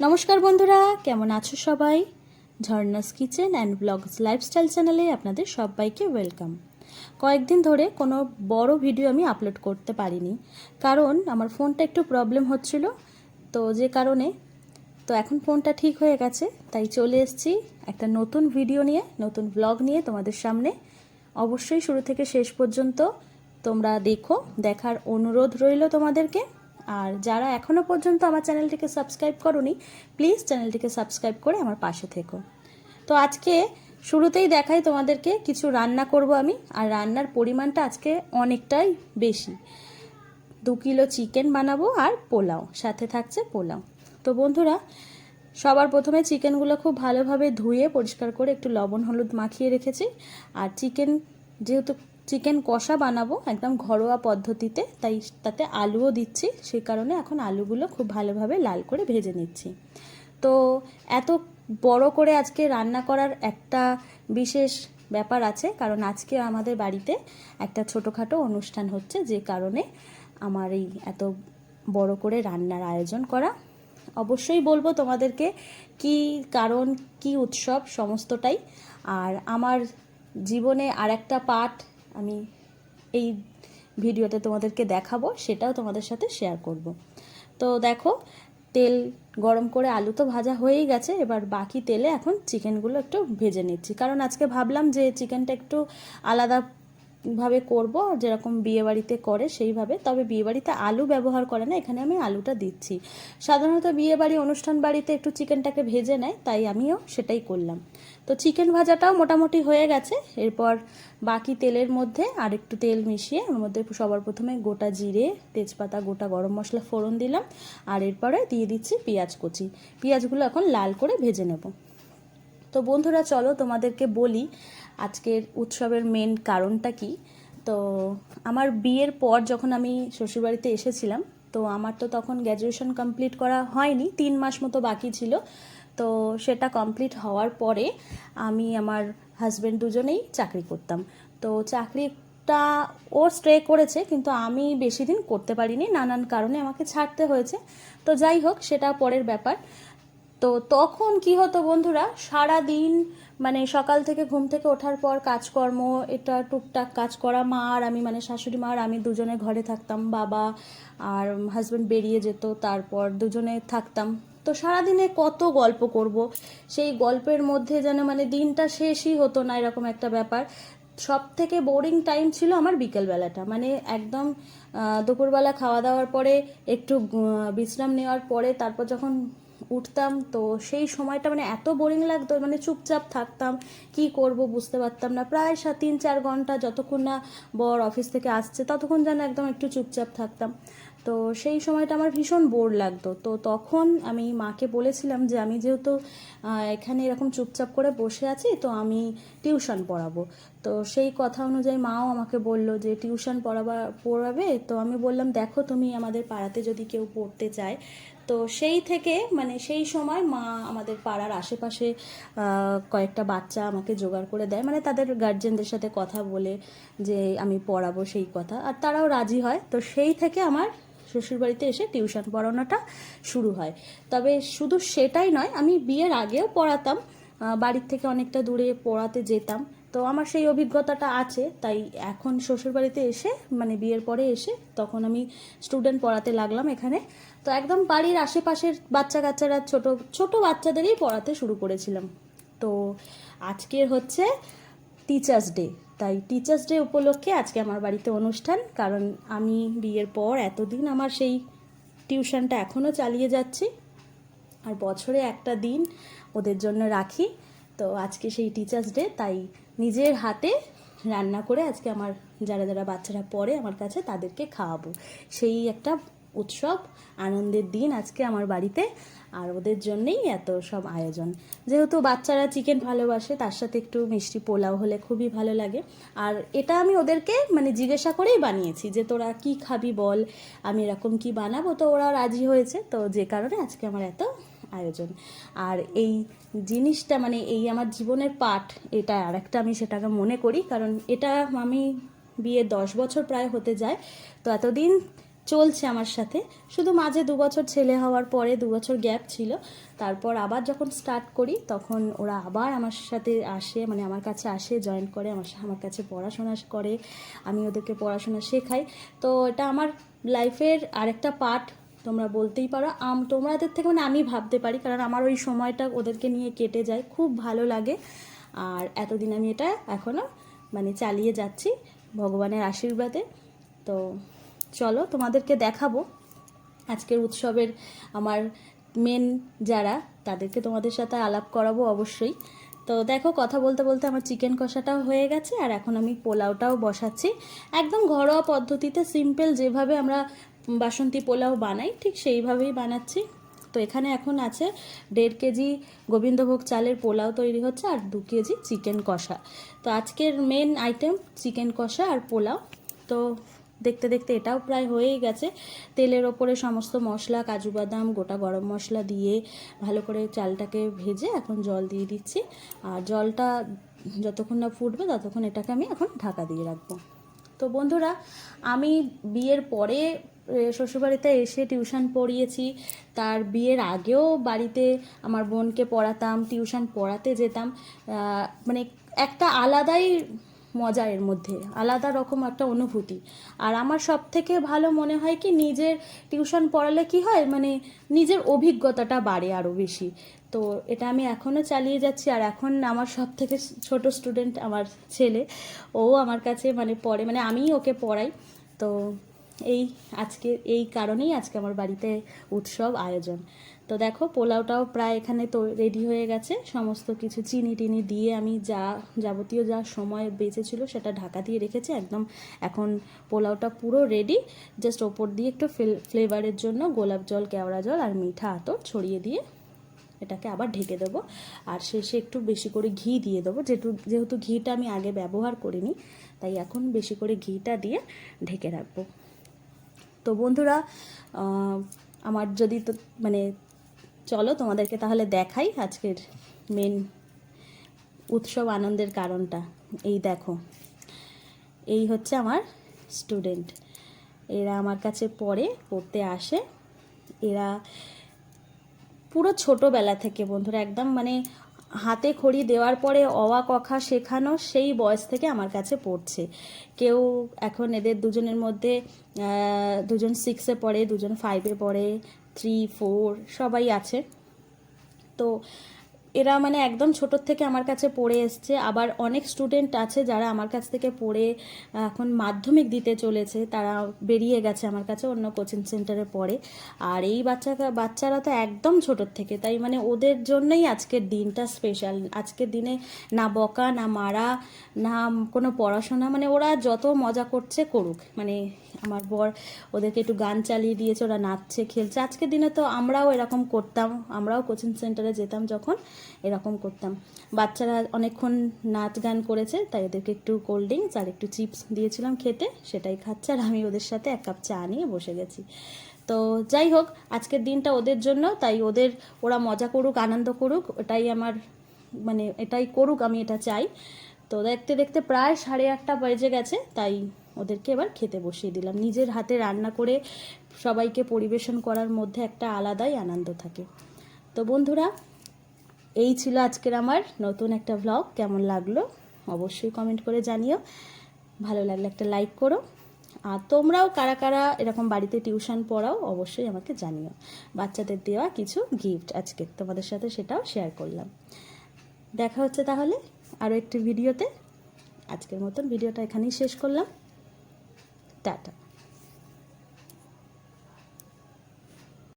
নমস্কার বন্ধুরা, কেমন আছো সবাই? Jharna's kitchen and blogs lifestyle চ্যানেলে আপনাদের সবাইকে ওয়েলকাম। কয়েকদিন ধরে কোনো বড় ভিডিও আমি আপলোড করতে পারিনি, কারণ আমার ফোনটা একটু প্রবলেম হচ্ছিল। তো যে কারণে, তো এখন ফোনটা ঠিক হয়ে গেছে, তাই চলে এসেছি একটা নতুন ভিডিও নিয়ে, নতুন ব্লগ নিয়ে তোমাদের সামনে। অবশ্যই শুরু থেকে শেষ পর্যন্ত তোমরা দেখো, দেখার অনুরোধ রইল তোমাদেরকে। আর যারা এখনও পর্যন্ত আমার চ্যানেলটিকে সাবস্ক্রাইব করনি, প্লিজ চ্যানেলটিকে সাবস্ক্রাইব করে আমার পাশে থেকো। তো আজকে শুরুতেই দেখাই তোমাদেরকে, কিছু রান্না করব আমি, আর রান্নার পরিমাণটা আজকে অনেকটাই বেশি। দু কিলো চিকেন বানাবো আর পোলাও, সাথে থাকছে পোলাও। তো বন্ধুরা, সবার প্রথমে চিকেনগুলো খুব ভালোভাবে ধুয়ে পরিষ্কার করে একটু লবণ, হলুদ মাখিয়ে রেখেছি। আর চিকেন যেহেতু চিকেন কষা বানাবো একদম ঘরোয়া পদ্ধতিতে, তাই তাতে আলুও দিচ্ছি সেই কারণে এখন আলুগুলো খুব ভালোভাবে লাল করে ভেজে নিচ্ছি। তো এত বড় করে আজকে রান্না করার একটা বিশেষ ব্যাপার আছে, কারণ আজকে আমাদের বাড়িতে একটা ছোটোখাটো অনুষ্ঠান হচ্ছে, যে কারণে আমার এই এত বড় করে রান্নার আয়োজন করা। অবশ্যই বলব তোমাদেরকে কি কারণ, কি উৎসব, সমস্তটাই। আর আমার জীবনে আর একটা পার্ট আমি এই ভিডিওতে তোমাদেরকে দেখাবো, সেটাও তোমাদের সাথে শেয়ার করব। তো দেখো, তেল গরম করে আলু তো ভাজা হয়েই গেছে, এবার বাকি তেলে এখন চিকেনগুলো একটু ভেজে নিচ্ছি। কারণ আজকে ভাবলাম যে চিকেনটা একটু আলাদা ভাবে করব যেরকম বিয়েবাড়িতে করে সেইভাবে। তবে বিয়েবাড়িতে আলু ব্যবহার করে না, এখানে আমি আলুটা দিচ্ছি। সাধারণত বিয়েবাড়ি অনুষ্ঠান বাড়িতে একটু চিকেনটাকে ভেজে নেয়, তাই আমিও সেটাই করলাম। তো চিকেন ভাজাটাও মোটামুটি হয়ে গেছে। এরপর বাকি তেলের মধ্যে আর একটু তেল মিশিয়ে, ওর মধ্যে সবার প্রথমে গোটা জিরে, তেজপাতা, গোটা গরম মশলা, ফোড়ন দিলাম। আর এরপরে দিয়ে দিচ্ছি পেঁয়াজ কুচি। পেঁয়াজগুলো এখন লাল করে ভেজে নেব। তো বন্ধুরা, চলো তোমাদেরকে বলি আজকের উৎসবের মেন কারণটা কি। তো আমার বিয়ের পর যখন আমি শ্বশুরবাড়িতে এসেছিলাম, তো আমার তো তখন গ্র্যাজুয়েশন কমপ্লিট করা হয়নি, তিন মাস মতো বাকি ছিল। তো সেটা কমপ্লিট হওয়ার পরে আমি আমার হাজব্যান্ড দুজনেই চাকরি করতাম। তো চাকরিটা ও স্ট্রে করেছে, কিন্তু আমি বেশি দিন করতে পারিনি, নানান কারণে আমাকে ছাড়তে হয়েছে। তো যাই হোক, সেটা পরের ব্যাপার। তো তখন কি হতো বন্ধুরা? সারা দিন মানে সকাল থেকে ঘুম থেকে ওঠার পর কাজকর্ম, এটা টুকটাক কাজ করা, মা আর আমি মানে শাশুড়ি মা আর আমি দুজনে ঘরে থাকতাম, বাবা আর হাজব্যান্ড বেরিয়ে যেত, তারপর দুজনে থাকতাম। তো সারাদিনে কত গল্প করব, সেই গল্পের মধ্যে যেন মানে দিনটা শেষই হতো না, এরকম একটা ব্যাপার। সব থেকে বোরিং টাইম ছিল আমার বিকেলবেলাটা মানে একদম দুপুরবেলা খাওয়া দাওয়ার পরে একটু বিশ্রাম নেওয়ার পরে, তারপর যখন উঠতাম, তো সেই সময়টা মানে এত বোরিং লাগতো মানে চুপচাপ থাকতাম, কি করব বুঝতে পারতাম না। প্রায় সাত তিন, চার ঘণ্টা যতক্ষণ না বর অফিস থেকে আসছে, ততক্ষণ যেন একদম একটু চুপচাপ থাকতাম। তো সেই সময়টা আমার ভীষণ বোর লাগতো। তো তখন আমি মাকে বলেছিলাম যে, আমি যেহেতু এখানে এরকম চুপচাপ করে বসে আছি, তো আমি টিউশন পড়াবো। তো সেই কথা অনুযায়ী মাও আমাকে বলল যে, টিউশন পড়াবা, পড়াবে? তো আমি বললাম, দেখো তুমি আমাদের পাড়াতে যদি কেউ পড়তে চায়। তো সেই থেকে মানে সেই সময় মা আমাদের পাড়ার আশেপাশে কয়েকটা বাচ্চা আমাকে জোগাড় করে দেয়। মানে তাদের গার্জেনদের সাথে কথা বলে যে, আমি পড়াবো সেই কথা। আর তারাও রাজি হয়। তো সেই থেকে আমার শ্বশুরবাড়িতে এসে টিউশন পড়ানোটা শুরু হয়। তবে শুধু সেটাই নয়, আমি বিয়ের আগেও পড়াতাম। বাড়ির থেকে অনেকটা দূরে পড়াতে যেতাম। তো আমার সেই অভিজ্ঞতাটা আছে, তাই এখন শ্বশুরবাড়িতে এসে মানে বিয়ের পরে এসে তখন আমি স্টুডেন্ট পড়াতে লাগলাম এখানে। তো একদম বাড়ির আশেপাশের বাচ্চা কাচ্চারা ছোট ছোট বাচ্চাদেরই পড়াতে শুরু করেছিলাম। তো আজকের হচ্ছে টিচার্স ডে তাই টিচার্স ডে উপলক্ষে আজকে আমার বাড়িতে অনুষ্ঠান, কারণ আমি বিয়ের পর এতদিন আমার সেই টিউশনটা এখনও চালিয়ে যাচ্ছি। আর বছরে একটা দিন ওদের জন্য রাখি। তো আজকে সেই টিচার্স ডে তাই নিজের হাতে রান্না করে আজকে আমার যারা যারা বাচ্চারা পড়ে আমার কাছে তাদেরকে খাওয়াবো। সেই একটা উৎসব, আনন্দের দিন আজকে আমার বাড়িতে, আর ওদের জন্যেই এত সব আয়োজন। যেহেতু বাচ্চারা চিকেন ভালোবাসে, তার সাথে একটু মিষ্টি পোলাও হলে খুবই ভালো লাগে। আর এটা আমি ওদেরকে মানে জিজ্ঞাসা করেই বানিয়েছি যে, তোরা কি খাবি বল? আমি এরকম কি বানাবো? তো ওরা রাজি হয়েছে। তো যে কারণে আজকে আমার এত আয়োজন। আর এই জিনিসটা মানে এই আমার জীবনের পাঠ, এটা আর একটা আমি সেটাকে মনে করি, কারণ এটা আমি বিয়ে দশ বছর প্রায় হতে যায়, তো এতদিন চলছে আমার সাথে। শুধু মাঝে দু বছর ছেলে হওয়ার পরে দু বছর গ্যাপ ছিল, তারপর আবার যখন স্টার্ট করি, তখন ওরা আবার আমার সাথে আসে মানে আমার কাছে আসে জয়েন করে, আমার আমার কাছে পড়াশোনা করে, আমি ওদেরকে পড়াশোনা শেখাই। তো এটা আমার লাইফের আরেকটা পার্ট তোমরা বলতেই পারো। আম তোমাদের থেকে মানে আমি ভাবতে পারি, কারণ আমার ওই সময়টা ওদেরকে নিয়ে কেটে যায়। খুব ভালো লাগে। আর এতদিন আমি এটা এখনও মানে চালিয়ে যাচ্ছি ভগবানের আশীর্বাদে। তো চলো, তোমাদেরকে দেখাবো। আজকের উৎসবের আমার মেন যারা, তাদেরকে তোমাদের সাথে আলাপ করাবো অবশ্যই। তো দেখো, কথা বলতে বলতে আমার চিকেন কষাটাও হয়ে গেছে, আর এখন আমি পোলাওটাও বসাচ্ছি। একদম ঘরোয়া পদ্ধতিতে সিম্পল যেভাবে আমরা বাসন্তী পোলাও বানাই, ঠিক সেইভাবেই বানাচ্ছি। তো এখানে এখন আছে দেড় কেজি গোবিন্দভোগ চালের পোলাও তৈরি হচ্ছে আর দু কেজি চিকেন কষা। তো আজকের মেন আইটেম চিকেন কষা আর পোলাও। তো দেখতে দেখতে এটাও প্রায় হয়েই গেছে। তেলের ওপরে সমস্ত মশলা, কাজু বাদাম, গোটা গরম মশলা দিয়ে ভালো করে চালটাকে ভেজে এখন জল দিয়ে দিচ্ছি। আর জলটা যতক্ষণ না ফুটবে ততক্ষণ এটাকে আমি এখন ঢাকা দিয়ে রাখব। তো বন্ধুরা, আমি বিয়ের পরে শ্বশুরবাড়িতে এসে টিউশন পড়িয়েছি। তার বিয়ের আগেও বাড়িতে আমার বোনকে পড়াতাম, টিউশন পড়াতে যেতাম। মানে একটা আলাদাই মজা এর মধ্যে, আলাদা রকম একটা অনুভূতি। আর আমার সব থেকে ভালো মনে হয় কি, নিজের টিউশন পড়ালে কি হয় মানে নিজের অভিজ্ঞতাটা বাড়ে আরও বেশি। তো এটা আমি এখনও চালিয়ে যাচ্ছি, আর এখন আমার সব থেকে ছোট স্টুডেন্ট আমার ছেলে। ও আমার কাছে মানে পড়ে মানে আমিই ওকে পড়াই। তো এই আজকে, এই কারণেই আজকে আমার বাড়িতে উৎসব, আয়োজন। তো দেখো, পোলাওটাও প্রায় এখানে তো রেডি হয়ে গেছে। সমস্ত কিছু চিনি টিনি দিয়ে আমি যা যাবতীয় যা সময় বেঁচেছিল সেটা ঢাকা দিয়ে রেখেছি। একদম এখন পোলাওটা পুরো রেডি জাস্ট ওপর দিয়ে একটু ফ্লেভারের জন্য গোলাপ জল, কেওড়া জল আর মিঠা আতর ছড়িয়ে দিয়ে এটাকে আবার ঢেকে দেবো। আর শেষে একটু বেশি করে ঘি দিয়ে দেবো। যেহেতু যেহেতু ঘিটা আমি আগে ব্যবহার করিনি, তাই এখন বেশি করে ঘিটা দিয়ে ঢেকে রাখব। তো বন্ধুরা আমার যদি তো মানে চলো তোমাদেরকে তাহলে দেখাই আজকের মেন উৎসব আনন্দের কারণটা। এই দেখো, এই হচ্ছে আমার স্টুডেন্ট এরা আমার কাছে পড়ে, পড়তে আসে। এরা পুরো ছোটোবেলা থেকে বন্ধুরা, একদম মানে হাতে খড়ি দেওয়ার পরে অওয়া কখা শেখানো সেই বয়স থেকে আমার কাছে পড়ছে। কেউ এখন এদের দুজনের মধ্যে দুজন সিক্সে পড়ে, দুজন ফাইভে পড়ে থ্রি ফোর সবাই আছে। তো এরা মানে একদম ছোটোর থেকে আমার কাছে পড়ে এসছে। আবার অনেক স্টুডেন্ট আছে যারা আমার কাছ থেকে পড়ে, এখন মাধ্যমিক দিতে চলেছে। তারা বেরিয়ে গেছে আমার কাছে অন্য কোচিং সেন্টারে পড়ে। আর এই বাচ্চা, বাচ্চারা তো একদম ছোটোর থেকে। তাই মানে ওদের জন্যই আজকের দিনটা স্পেশাল আজকের দিনে না বকা, না মারা, না কোনো পড়াশোনা মানে ওরা যত মজা করছে করুক। মানে আমার বর ওদেরকে একটু গান চালিয়ে দিয়েছে, ওরা নাচছে, খেলছে। আজকের দিনে তো আমরাও এরকম করতাম। আমরাও কোচিং সেন্টারে যেতাম যখন। এরকম করতাম। বাচ্চারা অনেকক্ষণ নাচ গান করেছে, তাই ওদেরকে একটু কোল্ড ড্রিঙ্কস আর একটু চিপস দিয়েছিলাম খেতে, সেটাই খাচ্ছে আর আমি ওদের সাথে এক কাপ চা নিয়ে বসে গেছি। তো যাই হোক, আজকের দিনটা ওদের জন্য, তাই ওদের, ওরা মজা করুক, আনন্দ করুক এটাই আমার মানে এটাই করুক, আমি এটা চাই। তো দেখতে দেখতে প্রায় সাড়ে আটটা বেজে গেছে, তাই ওদেরকে এবার খেতে বসিয়ে দিলাম। নিজের হাতে রান্না করে সবাইকে পরিবেশন করার মধ্যে একটা আলাদাই আনন্দ থাকে। তো বন্ধুরা এই ছিল আজকের আমার নতুন একটা ভ্লগ কেমন লাগল অবশ্যই কমেন্ট করে জানিও। ভালো লাগলে একটা লাইক করো। আর তোমরাও কারা কারা এরকম বাড়িতে টিউশন পড়াও, অবশ্যই আমাকে জানিও। বাচ্চাদের দেওয়া কিছু গিফট আজকে তোমাদের সাথে সেটাও শেয়ার করলাম। দেখা হচ্ছে তাহলে আরও একটি ভিডিওতে আজকের মতন ভিডিওটা এখানেই শেষ করলাম। টাটা।